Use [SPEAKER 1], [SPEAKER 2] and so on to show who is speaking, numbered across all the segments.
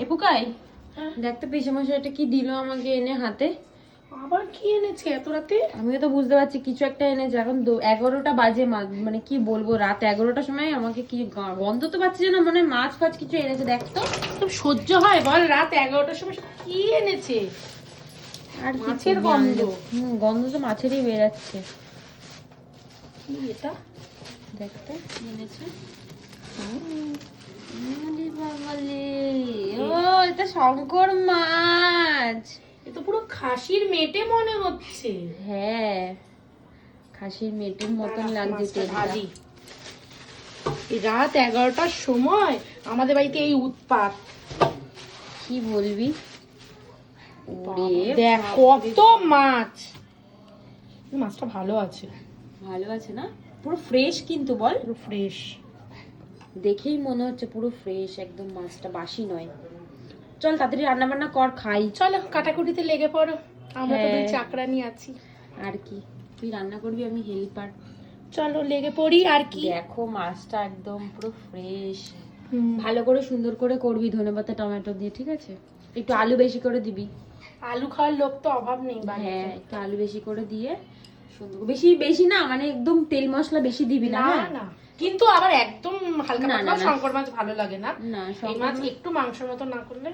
[SPEAKER 1] এপুকাই?
[SPEAKER 2] হ্যাঁ।
[SPEAKER 1] দেখতে পিসে মশাইটা কি দিল আমাকে এনে হাতে?
[SPEAKER 2] আবার কি এনেছে এত রাতে?
[SPEAKER 1] আমিও তো বুঝতে পারছি কিছু একটা এনেছে। এখন এগারোটা বাজে মানে কি বলব রাত এগারোটার সময় আমাকে কি গন্ধ তো পাচ্ছি না মানে মাছ ফাছ কিছু এনেছে দেখতো
[SPEAKER 2] তো। সহ্য হয় বল রাত এগারোটার সময় কি এনেছে?
[SPEAKER 1] আর
[SPEAKER 2] মাছের গন্ধ।
[SPEAKER 1] হুম, গন্ধ তো মাছেরই বেরাচ্ছে।
[SPEAKER 2] কি এটা?
[SPEAKER 1] দেখতে। এনেছে। ও এটা শঙ্কর মাছ।
[SPEAKER 2] এ তো পুরো খাসির মেটে মনে হচ্ছে।
[SPEAKER 1] হ্যাঁ খাসির মেটের মতন লাগছে
[SPEAKER 2] ভাজি। রাত এগারোটার সময় আমাদের বাড়িতে এই উৎপাত।
[SPEAKER 1] কি বলবি?
[SPEAKER 2] দেখ কত মাছ। মাছটা ভালো আছে।
[SPEAKER 1] ভালো আছে না? পুরো ফ্রেশ কিন্তু বল।
[SPEAKER 2] পুরো ফ্রেশ
[SPEAKER 1] দেখেই মনে হচ্ছে পুরো ফ্রেশ একদম মাছটা বাসি নয়। চল তাড়াতাড়ি রান্না বান্না কর খাই।
[SPEAKER 2] চলো কাটাকুটিতে লেগে পড়ো। আমরা তো
[SPEAKER 1] হ্যাঁ।
[SPEAKER 2] চাকরানি আছি।
[SPEAKER 1] আর কি তুই রান্না করবি আমি হেল্পার।
[SPEAKER 2] চলো লেগে পড়ি আর কি?
[SPEAKER 1] দেখো মাছটা একদম পুরো ফ্রেশ ভালো করে সুন্দর করে করবি ধনেপাতা টমেটো দিয়ে ঠিক আছে? একটু আলু বেশি করে দিবি।
[SPEAKER 2] আলু খাওয়ার লোক তো অভাব নেই
[SPEAKER 1] হ্যাঁ একটু আলু বেশি করে দিয়ে সুন্দর। বেশি বেশি না মানে একদম তেল মশলা বেশি দিবি না
[SPEAKER 2] না
[SPEAKER 1] হ্যাঁ?
[SPEAKER 2] কিন্তু আবার একদম হালকা পাতলা। শঙ্কর মাছ ভালো লাগে না। এই মাছ একটু মাংসের মতো না করলে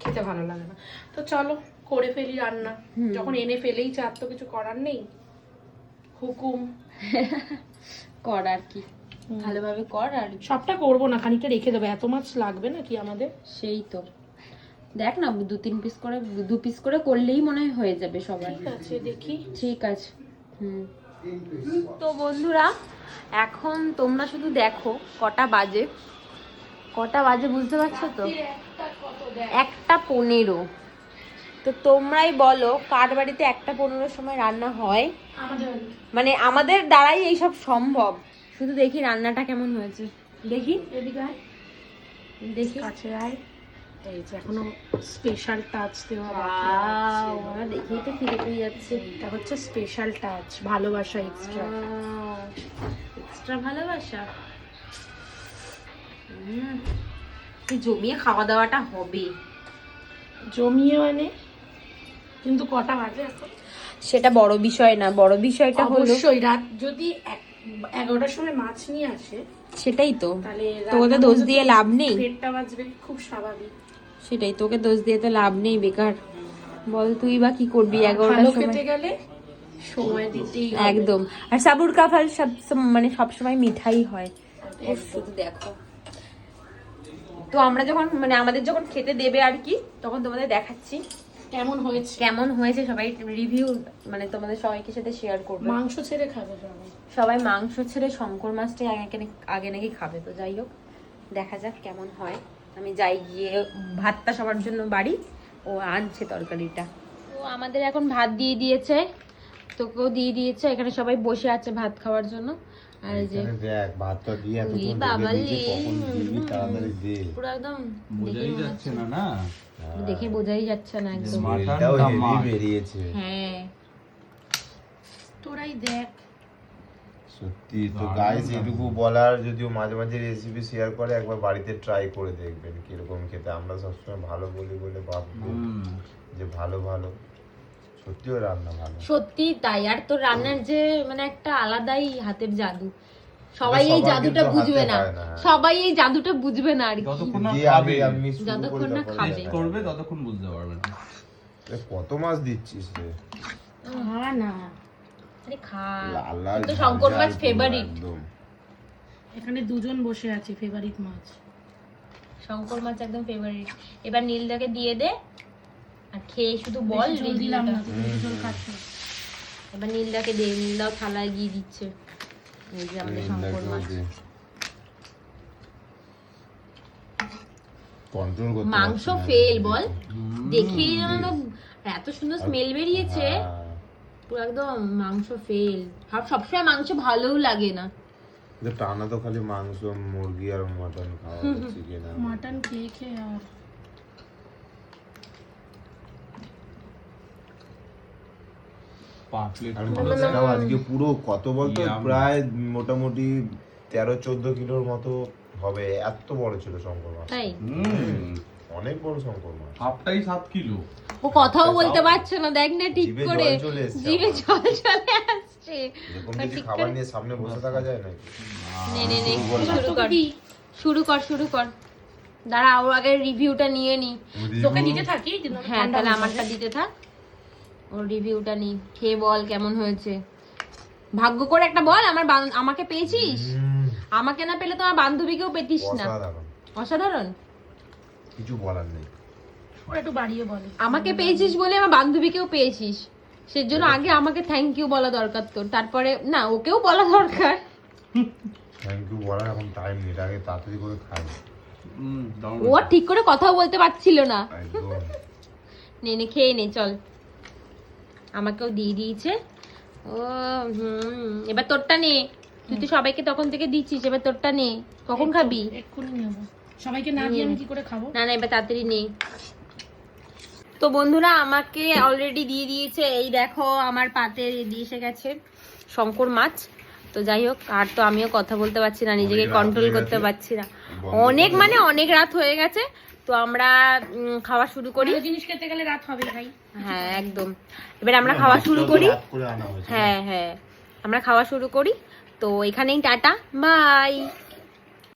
[SPEAKER 2] খেতে ভালো লাগে না। তো চলো করে ফেলি রান্না। যখন এনে ফেলেই চার তো কিছু করার নেই। হুকুম।
[SPEAKER 1] কর আর কি। ভালোভাবে কর আর
[SPEAKER 2] সবটা করব না খানিকটা রেখে দেবো। এত মাছ লাগবে না কি আমাদের?
[SPEAKER 1] সেই তো। দেখ না দু তিন পিস করে দু পিস করে করলেই মনে হয় হয়ে যাবে সবার।
[SPEAKER 2] ঠিক আছে দেখি।
[SPEAKER 1] ঠিক আছে। তো বন্ধুরা এখন তোমরা শুধু দেখো কটা বাজে। কটা বাজে বুঝতে পারছ তো? একটা পনেরো। তো তোমরাই বলো কার বাড়িতে একটা পনেরোর সময় রান্না হয়? মানে আমাদের দ্বারাই এইসব সম্ভব। শুধু দেখি রান্নাটা কেমন হয়েছে। দেখি। দেখি।
[SPEAKER 2] কাছে আয়। এই যে এখনও স্পেশাল টাচ দেওয়া
[SPEAKER 1] দেখেই তো খিদে পেয়ে যাচ্ছে।
[SPEAKER 2] এটা হচ্ছে স্পেশাল টাচ ভালোবাসা এক্সট্রা
[SPEAKER 1] এক্সট্রা ভালোবাসা? জমিয়ে খাওয়া দাওয়াটা হবে?
[SPEAKER 2] জমিয়ে মানে? কিন্তু কটা বাজে এখন?
[SPEAKER 1] সেটা বড় বিষয় না বড় বিষয়টা হলো
[SPEAKER 2] অবশ্যই রাত যদি এগারোটার সময় মাছ নিয়ে আসে
[SPEAKER 1] সেটাই তো।
[SPEAKER 2] তাহলে রান্নার
[SPEAKER 1] দোষ দিয়ে লাভ নেই।
[SPEAKER 2] পেটটা বাজবে খুব স্বাভাবিক।
[SPEAKER 1] সেটাই তোকে দোষ দিয়ে তো লাভ নেই বেকার। বল তুই বা কি করবি এগারোটার
[SPEAKER 2] ভালো
[SPEAKER 1] সময়?
[SPEAKER 2] খেতে গেলে সময় দিতেই
[SPEAKER 1] একদম। আর সাবুর কাফাল সব মানে সব সময় মিঠাই হয়। শুধু দেখো। তো আমরা যখন মানে আমাদের যখন খেতে দেবে আর কি তখন তোমাদের দেখাচ্ছি।
[SPEAKER 2] কেমন হয়েছে?
[SPEAKER 1] কেমন হয়েছে সবাই রিভিউ মানে তোমাদের সবাইকে সাথে শেয়ার করবে।
[SPEAKER 2] মাংস ছেড়ে খাবে সবাই।
[SPEAKER 1] সবাই মাংস ছেড়ে শঙ্কর মাছটাই আগে নাকি- আগে নাকি খাবে তো যাই হোক দেখা যাক কেমন হয়। আমি যাই গিয়ে ভাতটা সবার জন্য বাড়ি ও আনছে তরকারিটা। তো আমাদের এখন ভাত দিয়ে দিয়েছে তোকেও দিয়ে দিয়েছে এখানে সবাই বসে আছে ভাত খাওয়ার জন্য। আর এই যে
[SPEAKER 3] দেখ ভাতটা দিয়ে এত
[SPEAKER 1] বাবা পুরো একদম দেখে
[SPEAKER 4] বোঝাই যাচ্ছে না না?
[SPEAKER 1] দেখে বোঝাই যাচ্ছে না একদম।
[SPEAKER 3] বেরিয়েছে।
[SPEAKER 1] হ্যাঁ।
[SPEAKER 2] তোরাই দেখ।
[SPEAKER 3] সত্যি তো গাইস এটুকু বলার যদিও মাঝে মাঝে রেসিপি শেয়ার করে একবার বাড়িতে ট্রাই করে দেখবেন কীরকম খেতে। আমরা সবসময় ভালো বলি বলে ভাববো যে ভালো ভালো। সত্যিও রান্না ভালো।
[SPEAKER 1] সত্যি তাই। আর তোর রান্নার যে মানে একটা আলাদাই হাতের জাদু। সবাই এই জাদুটা বুঝবে না। সবাই এই জাদুটা বুঝবে না আর কি।
[SPEAKER 4] যতক্ষণ না খাবে।
[SPEAKER 1] যতক্ষণ না খাবে।
[SPEAKER 4] করবে ততক্ষণ বুঝতে পারবে না।
[SPEAKER 3] এ, কত মাছ দিচ্ছিস রে?
[SPEAKER 2] না।
[SPEAKER 1] আরে খা। তো শঙ্কর মাছ ফেভারিট
[SPEAKER 2] এখানে দুজন বসে আছে ফেভারিট মাছ।
[SPEAKER 1] শঙ্কর মাছ একদম ফেভারিট এবার নীলদাকে দিয়ে দে আর খেয়ে শুধু বল
[SPEAKER 2] দিলাম না।
[SPEAKER 1] এবার নীলদাকে দে নীলদাও থালায় গিয়ে দিচ্ছে। এই যে আমাদের শঙ্কর মাছ। মাংস ফেল বল। দেখেই যেন এত সুন্দর স্মেল বেরিয়েছে।
[SPEAKER 3] হ্যাঁ।
[SPEAKER 1] পুরো একদম মাংস ফেল সব সবসময় মাংস ভালোও লাগে না।
[SPEAKER 3] কিন্তু টানা তো খালি মাংস মুরগি আর মটন খাওয়া চিকেন
[SPEAKER 2] মাটন খেয়ে খেয়ে আর?
[SPEAKER 3] আর মাংসটাও আজকে পুরো কত বলতো? প্রায় মোটামুটি তেরো চোদ্দ কিলোর মতো হবে। এত বড় ছিল শঙ্কর মাছ। অনেক বড় শঙ্কর মাছ।
[SPEAKER 4] হাফটাই সাত কিলো।
[SPEAKER 1] ও কথাও বলতে পারছে না দেখ না ঠিক করে। জিভে জল চলে আসছে।
[SPEAKER 3] এরকম যদি খাবার নিয়ে সামনে বসে থাকা যায় নাকি?
[SPEAKER 1] নে নে নে শুরু কর। শুরু কর। শুরু কর দাঁড়া ওর আগে রিভিউটা নিয়ে নি।
[SPEAKER 2] তোকে দিতে থাকি
[SPEAKER 1] হ্যাঁ তাহলে আমারটা দিতে থাক। ওর রিভিউটা নি। খেয়ে বল কেমন হয়েছে। ভাগ্য করে একটা বল আমার বান- আমাকে পেয়েছিস? আমাকে না পেলে তো আমার বান্ধবীকেও পেতিস না।
[SPEAKER 3] অসাধারণ।
[SPEAKER 1] অসাধারণ?
[SPEAKER 3] কিছু বলার নেই।
[SPEAKER 2] একটু বাড়িয়ে বলে।
[SPEAKER 1] আমাকে পেয়েছিস বলে আমার বান্ধবীকেও পেয়েছিস। সেজন্য আগে আমাকে থ্যাংক ইউ বলা দরকার তোর। তারপরে না ওকেও বলা দরকার।
[SPEAKER 3] থ্যাংক ইউ বলার এখন টাইম নেই আগে তাড়াতাড়ি করে খাই।
[SPEAKER 1] ও আর ঠিক করে কথাও বলতে পারছিল না। নে নে খেয়ে নে চল। আমাকেও দিয়ে দিয়েছে। ও হুম এবার তোরটা নে। তুই তো সবাইকে তখন থেকে দিচ্ছিস এবার তোরটা নে। কখন খাবি?
[SPEAKER 2] এক্ষুনি নেব। সবাইকে না দিয়ে আমি কি করে খাব?
[SPEAKER 1] না না এবার তাড়াতাড়ি নে। তো বন্ধুরা আমাকে অলরেডি দিয়ে দিয়েছে। এই দেখো আমার পাতে দিয়ে এসে গেছে শঙ্কর মাছ। তো যাই হোক আর তো আমিও কথা বলতে পারছি না নিজেকে
[SPEAKER 3] অনেক
[SPEAKER 1] কন্ট্রোল করতে পারছি না। অনেক মানে অনেক রাত হয়ে গেছে। তো আমরা খাওয়া শুরু করি।
[SPEAKER 2] জিনিস খেতে গেলে রাত হবে ভাই।
[SPEAKER 1] হ্যাঁ একদম। এবার আমরা খাওয়া শুরু করি। হ্যাঁ হ্যাঁ। আমরা খাওয়া শুরু করি। তো এখানেই টাটা। বাই।